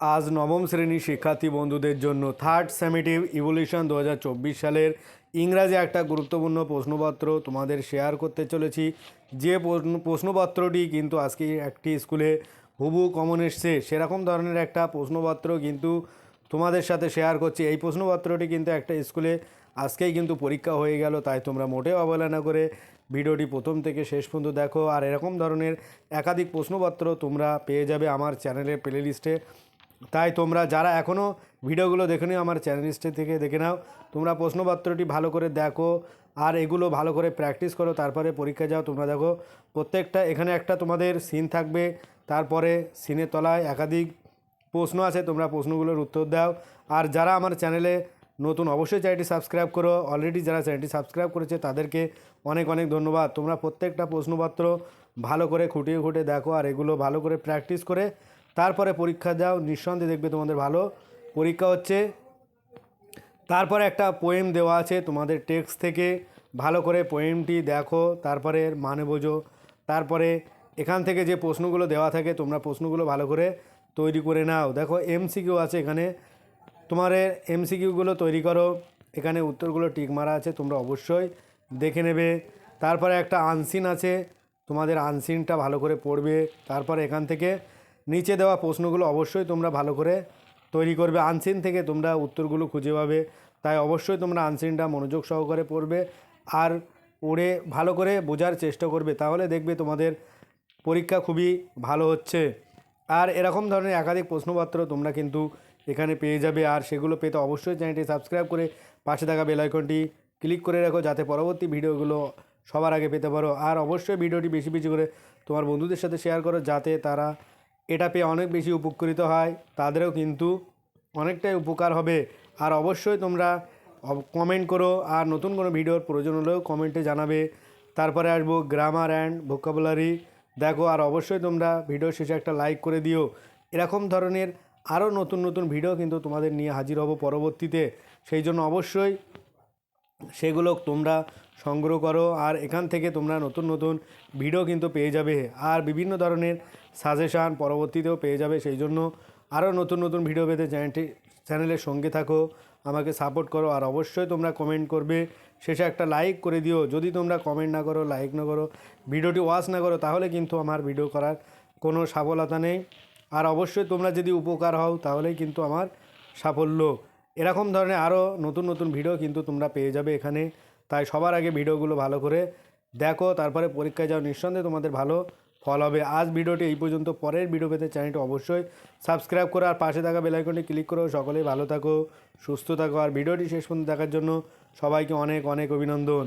আজ নবম শ্রেণির শিক্ষার্থী বন্ধুদের জন্য থার্ড সেমিটিভ ইভলিউশন দু হাজার চব্বিশ সালের ইংরাজি একটা গুরুত্বপূর্ণ প্রশ্নপত্র তোমাদের শেয়ার করতে চলেছি। যে প্রশ্ন- প্রশ্নপত্রটি কিন্তু আজকে একটি স্কুলে হুবু কমন এসছে। সেরকম ধরনের একটা প্রশ্নপত্র কিন্তু তোমাদের সাথে শেয়ার করছি। এই প্রশ্নপত্রটি কিন্তু একটা স্কুলে আজকেই কিন্তু পরীক্ষা হয়ে গেল, তাই তোমরা মোটেও অবহেলা করে ভিডিওটি প্রথম থেকে শেষ পর্যন্ত দেখো। আর এরকম ধরনের একাধিক প্রশ্নপত্র তোমরা পেয়ে যাবে আমার চ্যানেলের প্লেলিস্টে তাই তোমরা যারা এখনও ভিডিওগুলো দেখে নিও আমার চ্যানেল লিস্টে থেকে দেখে নাও। তোমরা প্রশ্নপত্রটি ভালো করে দেখো আর এগুলো ভালো করে প্র্যাকটিস করো, তারপরে পরীক্ষা যাও, তোমরা দেখো প্রত্যেকটা, এখানে একটা তোমাদের সিন থাকবে, তারপরে সিনের তলায় একাধিক প্রশ্ন আছে, তোমরা প্রশ্নগুলোর উত্তর দাও। আর যারা আমার চ্যানেলে নতুন, অবশ্যই চ্যানেলটি সাবস্ক্রাইব করো। অলরেডি যারা চ্যানেলটি সাবস্ক্রাইব করেছে, তাদেরকে অনেক অনেক ধন্যবাদ। তোমরা প্রত্যেকটা প্রশ্নপত্র ভালো করে খুঁটিয়ে খুঁটে দেখো আর এগুলো ভালো করে প্র্যাকটিস করে তারপরে পরীক্ষা দাও, নিঃসন্দেহে দেখবে তোমাদের ভালো। পরীক্ষা হচ্ছে, তারপরে একটা পোয়েম দেওয়া আছে তোমাদের টেক্সট থেকে। ভালো করে পোয়েমটি দেখো, তারপরে মানে বোঝো। তারপরে এখান থেকে যে প্রশ্নগুলো দেওয়া থাকে, তোমরা প্রশ্নগুলো ভালো করে তৈরি করে নাও। দেখো এমসিকিউ আছে এখানে। তোমার এমসিকিউগুলো তৈরি করো। এখানে উত্তরগুলো টিক মারা আছে, তোমরা অবশ্যই দেখে নেবে। তারপরে একটা আনসিন আছে, তোমাদের আনসিনটা ভালো করে পড়বে। তারপরে এখান থেকে নিচে দেওয়া প্রশ্নগুলো অবশ্যই তোমরা ভালো করে তৈরি করবে। আনসিন থেকে তোমরা উত্তরগুলো খুঁজে পাবে। তাই অবশ্যই তোমরা আনসিনটা মনোযোগ সহকারে পড়বে আর পড়ে ভালো করে বোঝার চেষ্টা করবে। তাহলে দেখবে তোমাদের পরীক্ষা খুবই ভালো হচ্ছে। আর এরকম ধরনের একাধিক প্রশ্নপত্র তোমরা কিন্তু এখানে পেয়ে যাবে। আর সেগুলো পেতে অবশ্যই চ্যানেলটি সাবস্ক্রাইব করে পাশে থাকা বেল আইকনটি ক্লিক করে রাখো যাতে পরবর্তী ভিডিওগুলো সবার আগে পেতে পারো। আর অবশ্যই ভিডিওটি বেশি বেশি করে তোমার বন্ধুদের সাথে শেয়ার করো যাতে তারা এটা পেয়ে অনেক বেশি উপকৃত হয়, তাদেরও কিন্তু অনেকটাই উপকার হবে। আর অবশ্যই তোমরা কমেন্ট করো, আর নতুন কোনো ভিডিওর প্রয়োজন হলেও কমেন্টে জানাবে। তারপরে আসব গ্রামার অ্যান্ড ভোকাবুলারি দেখো, আর অবশ্যই তোমরা ভিডিও শেষে একটা লাইক করে দিও। এরকম ধরনের আরও নতুন নতুন ভিডিও কিন্তু তোমাদের নিয়ে হাজির হব পরবর্তীতে। সেই জন্য অবশ্যই সেগুলো তোমরা সংগ্রহ করো আর এখান থেকে তোমরা নতুন নতুন ভিডিও কিন্তু পেয়ে যাবে আর বিভিন্ন ধরনের সাজেশান পরবর্তীতেও পেয়ে যাবে সেই জন্য আরও নতুন নতুন ভিডিও পেতে চ্যানেলটি, চ্যানেলের সঙ্গে থাকো, আমাকে সাপোর্ট করো আর অবশ্যই তোমরা কমেন্ট করবে। শেষে একটা লাইক করে দিও। যদি তোমরা কমেন্ট না করো লাইক না করো, ভিডিওটি ওয়াচ না করো, তাহলে কিন্তু আমার ভিডিও করার কোনো সফলতা নেই। আর অবশ্যই তোমরা যদি উপকার হও, তাহলেই কিন্তু আমার সাফল্য। এরকম ধরনের আরও নতুন নতুন ভিডিও কিন্তু তোমরা পেয়ে যাবে এখানে। তাই সবার আগে ভিডিওগুলো ভালো করে দেখো, তারপরে পরীক্ষায় যাও, নিঃসন্দেহে তোমাদের ভালো ফল হবে। আজ ভিডিওটি এই পর্যন্ত। পরের ভিডিও পেতে চ্যানেলটি অবশ্যই সাবস্ক্রাইব করো আর পাশে থাকা বেলাইকনটি ক্লিক করো। সকলেই ভালো থাকো, সুস্থ থাকো। আর ভিডিওটি শেষ পর্যন্ত দেখার জন্য সবাইকে অনেক অনেক অভিনন্দন।